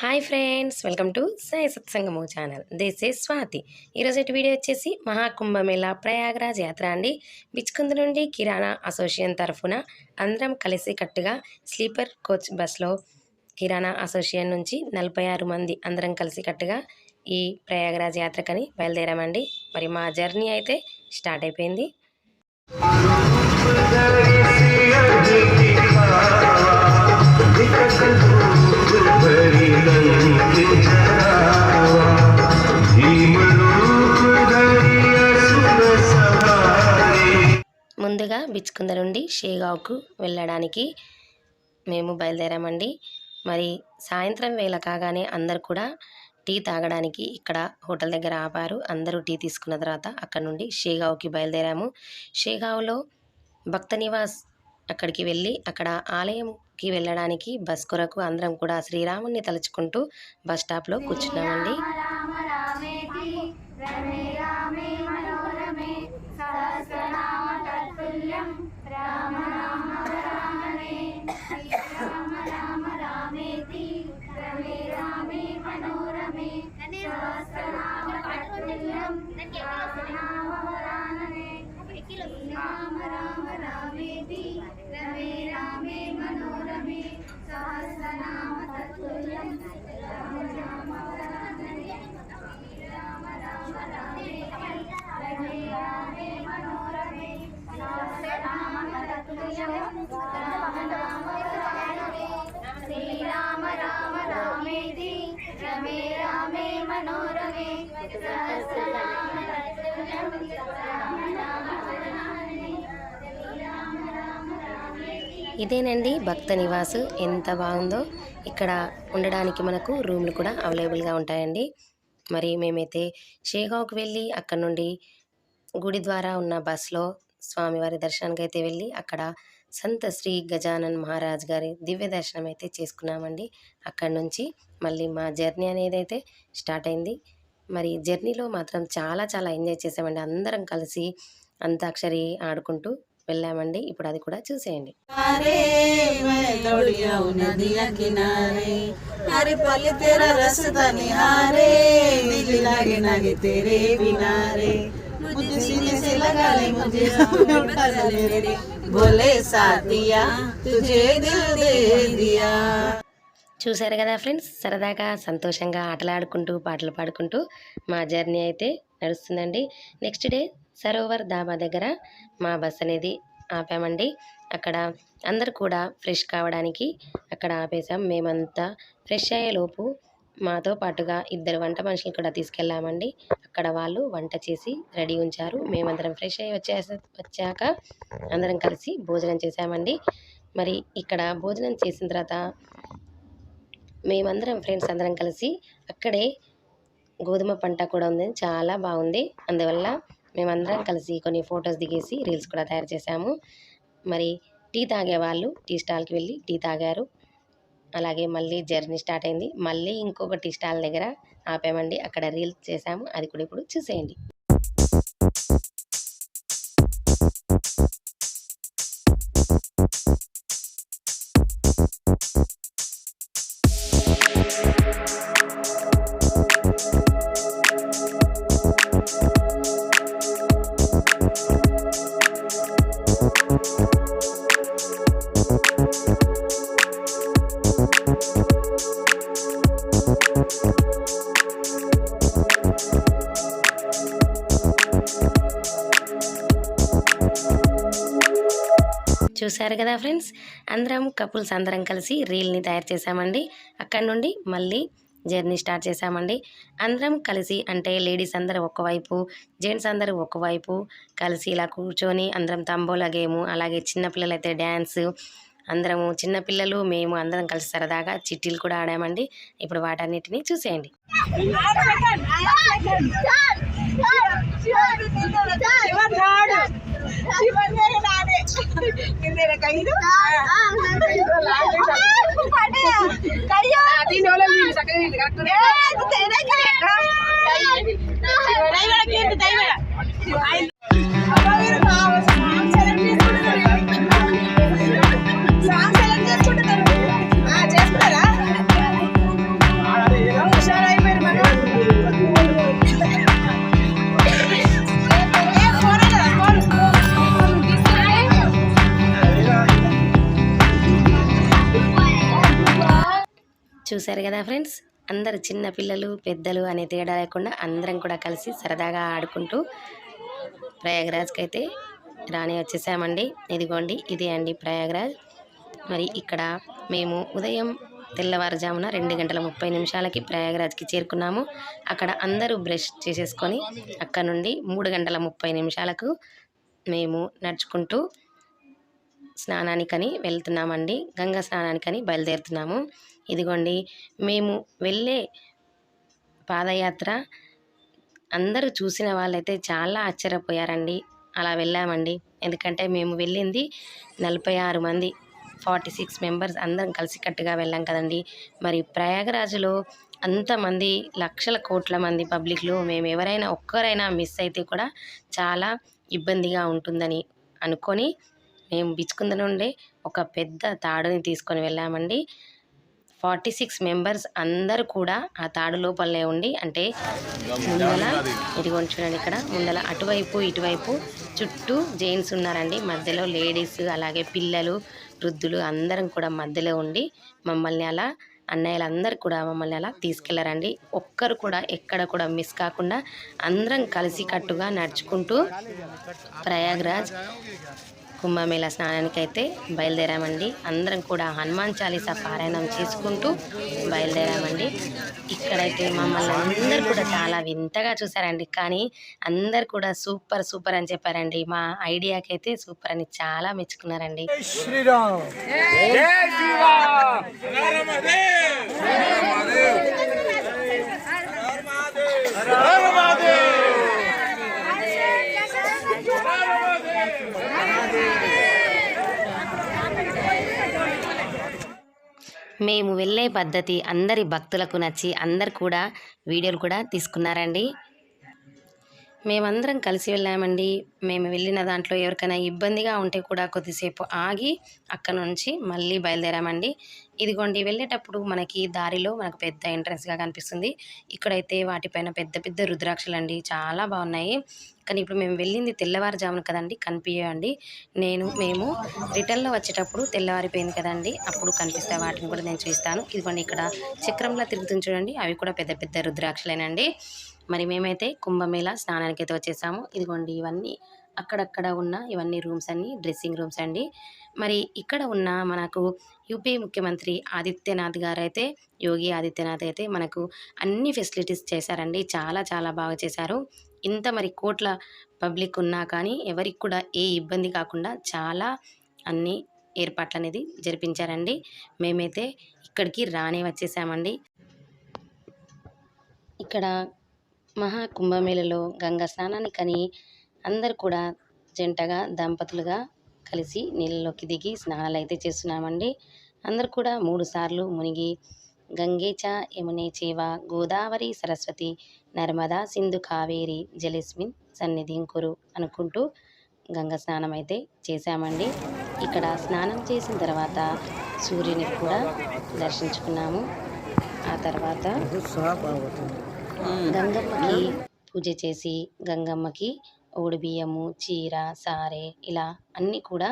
Hi friends welcome to Sai Satsangamu channel. This is Swathi. ఈరోజు video వచ్చేసి మహాకుంభమేళా ప్రయాగరాజ్ యాత్ర అండి. బిచ్కుంద నుండి కిరాణా అసోసియేషన్ తరఫున అందరం కలిసి కట్టుగా స్లీపర్ కోచ్ బస్లో కిరాణా అసోసియేషన్ నుంచి నలభై ఆరు మంది అందరం కలిసి కట్టుగా ఈ ప్రయాగరాజ్ యాత్రకని బయలుదేరామండి. మరి మా జర్నీ అయితే స్టార్ట్ అయిపోయింది. ముందుగా బిచ్కుంద నుండి షేగావ్కు వెళ్ళడానికి మేము బయలుదేరామండి. మరి సాయంత్రం వేళ కాగానే అందరు కూడా టీ తాగడానికి ఇక్కడ హోటల్ దగ్గర ఆపారు. అందరూ టీ తీసుకున్న తర్వాత అక్కడ నుండి షేగావ్కి బయలుదేరాము. షేగావ్లో భక్త నివాస్ అక్కడికి వెళ్ళి అక్కడ ఆలయంకి వెళ్ళడానికి బస్ కొరకు అందరం కూడా శ్రీరాముని తలుచుకుంటూ బస్ స్టాప్లో కూర్చున్నామండి. రామ. ఇదేనండి భక్త నివాసు. ఎంత బాగుందో ఇక్కడ ఉండడానికి మనకు రూమ్లు కూడా అవైలబుల్గా ఉంటాయండి. మరి మేమైతే షేగావ్కి వెళ్ళి అక్కడ నుండి గుడి ద్వారా ఉన్న బస్సులో స్వామివారి దర్శనానికి అయితే వెళ్ళి అక్కడ సంత శ్రీ గజానన్ మహారాజ్ గారి దివ్య దర్శనం అయితే చేసుకున్నామండి. అక్కడ నుంచి మళ్ళీ మా జర్నీ అనేది అయితే స్టార్ట్ అయింది. మరి జర్నీలో మాత్రం చాలా చాలా ఎంజాయ్ చేసామండి. అందరం కలిసి అంతాక్షరి ఆడుకుంటూ వెళ్ళామండి. ఇప్పుడు అది కూడా చూసేయండి. చూశారు కదా ఫ్రెండ్స్ సరదాగా సంతోషంగా ఆటలాడుకుంటూ పాటలు పాడుకుంటూ మా జర్నీ అయితే నడుస్తుందండి. నెక్స్ట్ డే సరోవర్ దాబా దగ్గర మా బస్ అనేది ఆపామండి. అక్కడ అందరు కూడా ఫ్రెష్ కావడానికి అక్కడ ఆపేసాం మేమంతా ఫ్రెష్ అయ్యేలోపు మాతో పాటుగా ఇద్దరు వంట మనుషులు కూడా తీసుకెళ్ళామండి. అక్కడ వాళ్ళు వంట చేసి రెడీ ఉంచారు. మేమందరం ఫ్రెష్ అయ్యి వచ్చేస వచ్చాక అందరం కలిసి భోజనం చేసామండి మరి ఇక్కడ భోజనం చేసిన తర్వాత మేమందరం ఫ్రెండ్స్ అందరం కలిసి అక్కడే గోధుమ పంట కూడా ఉంది చాలా బాగుంది. అందువల్ల మేమందరం కలిసి కొన్ని ఫొటోస్ దిగేసి రీల్స్ కూడా తయారు చేశాము. మరి టీ తాగే వాళ్ళు టీ స్టాల్కి వెళ్ళి టీ తాగారు. అలాగే మళ్ళీ జర్నీ స్టార్ట్ అయింది. మళ్ళీ ఇంకొక టీ స్టాల్ దగ్గర ఆపామండి. అక్కడ రీల్స్ చేశాము. అది కూడా ఇప్పుడు చూసేయండి. చూశారు కదా ఫ్రెండ్స్ అందరం కపుల్స్ అందరం కలిసి రీల్ని తయారు చేసామండి అక్కడ నుండి మళ్ళీ జర్నీ స్టార్ట్ చేసామండి అందరం కలిసి అంటే లేడీస్ అందరూ ఒకవైపు జెంట్స్ అందరూ ఒకవైపు కలిసి ఇలా కూర్చొని అందరం తంబోలా గేము అలాగే చిన్నపిల్లలు అయితే డ్యాన్స్ అందరము చిన్నపిల్లలు మేము అందరం కలిసి సరదాగా చిట్టీలు కూడా ఆడామండి ఇప్పుడు వాటన్నిటిని చూసేయండి చేసుకుంటారా చూశారు కదా ఫ్రెండ్స్? అందరు చిన్న పిల్లలు పెద్దలు అనే తేడా లేకుండా అందరం కూడా కలిసి సరదాగా ఆడుకుంటూ ప్రయాగరాజ్కి అయితే రాని వచ్చేసామండి. ఇదిగోండి ఇదే అండి ప్రయాగరాజ్. మరి ఇక్కడ మేము ఉదయం తెల్లవారుజామున రెండు గంటల ముప్పై నిమిషాలకి ప్రయాగరాజ్కి చేరుకున్నాము. అక్కడ అందరూ బ్రష్ చేసేసుకొని అక్కడ నుండి మూడు గంటల ముప్పై నిమిషాలకు మేము నడుచుకుంటూ స్నానానికని వెళ్తున్నామండి. గంగా స్నానానికని బయలుదేరుతున్నాము. ఇదిగోండి మేము వెళ్ళే పాదయాత్ర అందరూ చూసిన వాళ్ళైతే చాలా ఆశ్చర్యపోయారండి. అలా వెళ్ళామండి. ఎందుకంటే మేము వెళ్ళింది నలభై ఆరు మంది ఫార్టీ సిక్స్ మెంబర్స్ అందరం కలిసికట్టుగా వెళ్ళాం కదండి. మరి ప్రయాగరాజులో అంతమంది లక్షల కోట్ల మంది పబ్లిక్లో మేము ఎవరైనా ఒక్కరైనా మిస్ అయితే కూడా చాలా ఇబ్బందిగా ఉంటుందని అనుకొని మేము బిచ్చుకుంద నుండి ఒక పెద్ద తాడుని తీసుకొని వెళ్ళామండి. ఫార్టీ సిక్స్ మెంబర్స్ అందరూ కూడా ఆ తాడు లోపలనే ఉండి అంటే ముందల ఇదిగోండి చూడండి ఇక్కడ ముందల అటువైపు ఇటువైపు చుట్టూ జెంట్స్ ఉన్నారండి. మధ్యలో లేడీస్ అలాగే పిల్లలు వృద్ధులు అందరం కూడా మధ్యలో ఉండి మమ్మల్ని అలా అన్నయ్యలందరూ కూడా మమ్మల్ని అలా తీసుకెళ్ళారండి. ఒక్కరు కూడా ఎక్కడ కూడా మిస్ కాకుండా అందరం కలిసి కట్టుగా నడుచుకుంటూ ప్రయాగ్రాజ్ కుంభమేళా స్నానానికి అయితే బయలుదేరామండి. అందరం కూడా హనుమాన్ చాలీసా పారాయణం చేసుకుంటూ బయలుదేరామండి. ఇక్కడైతే మమ్మల్ని అందరు కూడా చాలా వింతగా చూసారండి కానీ అందరు కూడా సూపర్ సూపర్ అని చెప్పారండి. మా ఐడియాకి అయితే సూపర్ అని చాలా మెచ్చుకున్నారండి. మేము వెళ్ళే పద్ధతి అందరి భక్తులకు నచ్చి అందరు కూడా వీడియోలు కూడా తీసుకున్నారండి. మేమందరం కలిసి వెళ్ళామండి. మేము వెళ్ళిన దాంట్లో ఎవరికైనా ఇబ్బందిగా ఉంటే కూడా కొద్దిసేపు ఆగి అక్కడ నుంచి మళ్ళీ బయలుదేరామండి. ఇదిగోండి వెళ్ళేటప్పుడు మనకి దారిలో మనకు పెద్ద ఎంట్రన్స్గా కనిపిస్తుంది. ఇక్కడైతే వాటిపైన పెద్ద పెద్ద రుద్రాక్షలు అండి చాలా బాగున్నాయి. కానీ ఇప్పుడు మేము వెళ్ళింది తెల్లవారుజామున కదండి కనిపించండి నేను మేము రిటర్న్లో వచ్చేటప్పుడు తెల్లవారిపోయింది కదండి అప్పుడు కనిపిస్తాయి. వాటిని కూడా నేను చూస్తాను. ఇదిగోండి ఇక్కడ చక్రంలో తిరుగుతుంది చూడండి. అవి కూడా పెద్ద పెద్ద రుద్రాక్షలేనండి. మరి మేమైతే కుంభమేళా స్నానానికి అయితే వచ్చేసాము. ఇదిగోండి ఇవన్నీ అక్కడక్కడ ఉన్న ఇవన్నీ రూమ్స్ అన్ని డ్రెస్సింగ్ రూమ్స్ అండి. మరి ఇక్కడ ఉన్న మనకు యూపీ ముఖ్యమంత్రి ఆదిత్యనాథ్ గారు అయితే యోగి ఆదిత్యనాథ్ అయితే మనకు అన్ని ఫెసిలిటీస్ చేశారండి. చాలా చాలా బాగా చేశారు. ఇంత మరి కోట్ల పబ్లిక్ ఉన్నా కానీ ఎవరికి కూడా ఏ ఇబ్బంది కాకుండా చాలా అన్ని ఏర్పాట్లు అనేది జరిపించారండి. మేమైతే ఇక్కడికి రానే వచ్చేసామండి. ఇక్కడ మహా కుంభమేళలో గంగా స్నానానికని అందరు కూడా జంటగా దంపతులుగా కలిసి నీళ్ళలోకి దిగి స్నానాలు అయితే చేస్తున్నామండి. అందరు కూడా మూడు సార్లు మునిగి గంగేచ యమునే చేవ గోదావరి సరస్వతి నర్మదా సింధు కావేరి జలస్మిన్ సన్నిధిం కురు అనుకుంటూ గంగ స్నానం అయితే చేశామండి. ఇక్కడ స్నానం చేసిన తర్వాత సూర్యుని కూడా దర్శించుకున్నాము. ఆ తర్వాత గంగమ్మకి పూజ చేసి గంగమ్మకి ఓడి బియ్యము చీర సారే ఇలా అన్నీ కూడా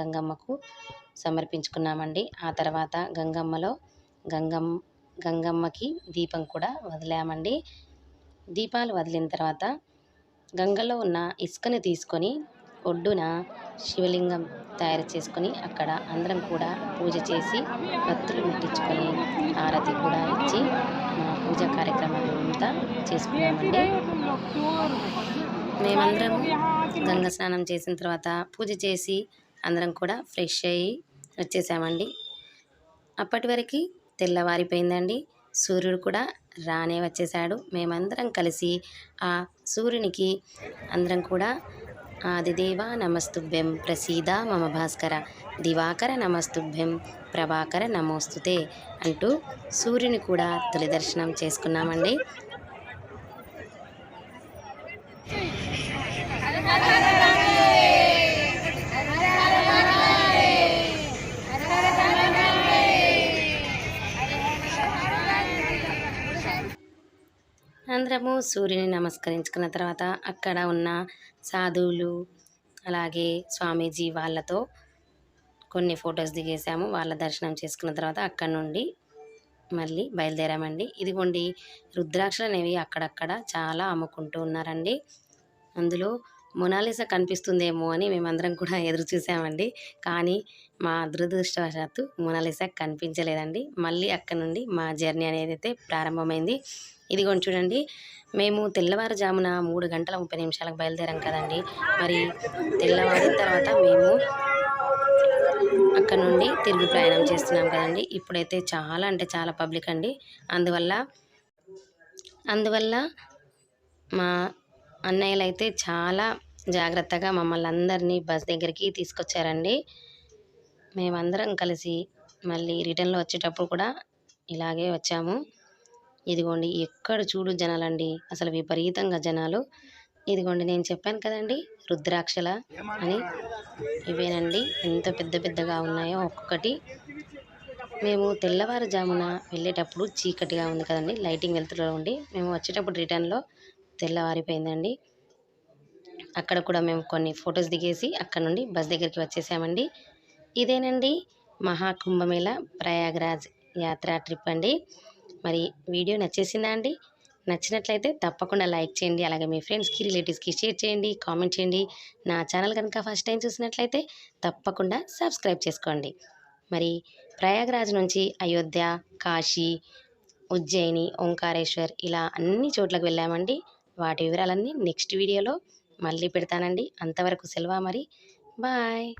గంగమ్మకు సమర్పించుకున్నామండి. ఆ తర్వాత గంగమ్మలో గంగమ్మ గంగమ్మకి దీపం కూడా వదిలామండి. దీపాలు వదిలిన తర్వాత గంగలో ఉన్న ఇసుకని తీసుకొని ఒడ్డున శివలింగం తయారు చేసుకొని అక్కడ అందరం కూడా పూజ చేసి భక్తులు ముట్టించుకొని హారతి కూడా ఇచ్చి మా పూజ కార్యక్రమం అంతా చేసుకున్నామండి మేమందరం గంగ స్నానం చేసిన తర్వాత పూజ చేసి అందరం కూడా ఫ్రెష్ అయ్యి వచ్చేసామండి. అప్పటి వరకు తెల్లవారిపోయిందండి. సూర్యుడు కూడా రానే వచ్చేసాడు. మేమందరం కలిసి ఆ సూర్యునికి అందరం కూడా ఆదిదేవ నమస్తుభ్యం ప్రసీద మమ భాస్కర. దివాకర నమస్తుభ్యం ప్రభాకర నమోస్తుతే అంటూ సూర్యుని కూడా తొలి దర్శనం చేసుకున్నామండి. అందరము సూర్యుని నమస్కరించుకున్న తర్వాత అక్కడ ఉన్న సాధువులు అలాగే స్వామీజీ వాళ్ళతో కొన్ని ఫొటోస్ దిగేసాము వాళ్ళ దర్శనం చేసుకున్న తర్వాత అక్కడ నుండి మళ్ళీ బయలుదేరామండి. ఇదిగోండి రుద్రాక్షలు అనేవి అక్కడక్కడ చాలా అమ్ముకుంటూ ఉన్నారండి. అందులో మొనాలిసా కనిపిస్తుందేమో అని మేమందరం కూడా ఎదురు చూసామండి. కానీ మా దురదృష్టవశాత్తు మొనాలిసా కనిపించలేదండి. మళ్ళీ అక్కడ నుండి మా జర్నీ అనేది అయితే ప్రారంభమైంది. ఇదిగోండి చూడండి. మేము తెల్లవారుజామున మూడు గంటల ముప్పై నిమిషాలకు బయలుదేరాం కదండి. మరి తెల్లవారిన తర్వాత మేము అక్కడ నుండి తిరిగి ప్రయాణం చేస్తున్నాం కదండి. ఇప్పుడైతే చాలా అంటే చాలా పబ్లిక్ అండి. అందువల్ల అందువల్ల మా అన్నయ్యలు అయితే చాలా జాగ్రత్తగా మమ్మల్ని అందరినీ బస్ దగ్గరికి తీసుకొచ్చారండి. మేమందరం కలిసి మళ్ళీ రిటర్న్లో వచ్చేటప్పుడు కూడా ఇలాగే వచ్చాము. ఇదిగోండి ఎక్కడ చూడు జనాలండి అసలు విపరీతంగా జనాలు. ఇదిగోండి నేను చెప్పాను కదండి రుద్రాక్షల అని. ఇవేనండి ఎంత పెద్ద పెద్దగా ఉన్నాయో ఒక్కొక్కటి. మేము తెల్లవారుజామున వెళ్ళేటప్పుడు చీకటిగా ఉంది కదండి లైటింగ్ వెళ్తులో ఉండి మేము వచ్చేటప్పుడు రిటర్న్లో తెల్లవారిపోయిందండి. అక్కడ కూడా మేము కొన్ని ఫొటోస్ దిగేసి అక్కడ నుండి బస్ దగ్గరికి వచ్చేసామండి. ఇదేనండి మహాకుంభమేళ ప్రయాగరాజ్ యాత్ర ట్రిప్ అండి. మరి వీడియో నచ్చేసిందా అండి? నచ్చినట్లయితే తప్పకుండా లైక్ చేయండి. అలాగే మీ ఫ్రెండ్స్కి రిలేటివ్స్కి షేర్ చేయండి కామెంట్ చేయండి. నా ఛానల్ కనుక ఫస్ట్ టైం చూసినట్లయితే తప్పకుండా సబ్స్క్రైబ్ చేసుకోండి. మరి ప్రయాగరాజ్ నుంచి అయోధ్య కాశీ ఉజ్జయిని ఓంకారేశ్వర్ ఇలా అన్ని చోట్లకు వెళ్ళామండి. వాటి వివరాలన్నీ నెక్స్ట్ వీడియోలో మళ్ళీ పెడతానండి. అంతవరకు సెలవు మరి? బాయ్.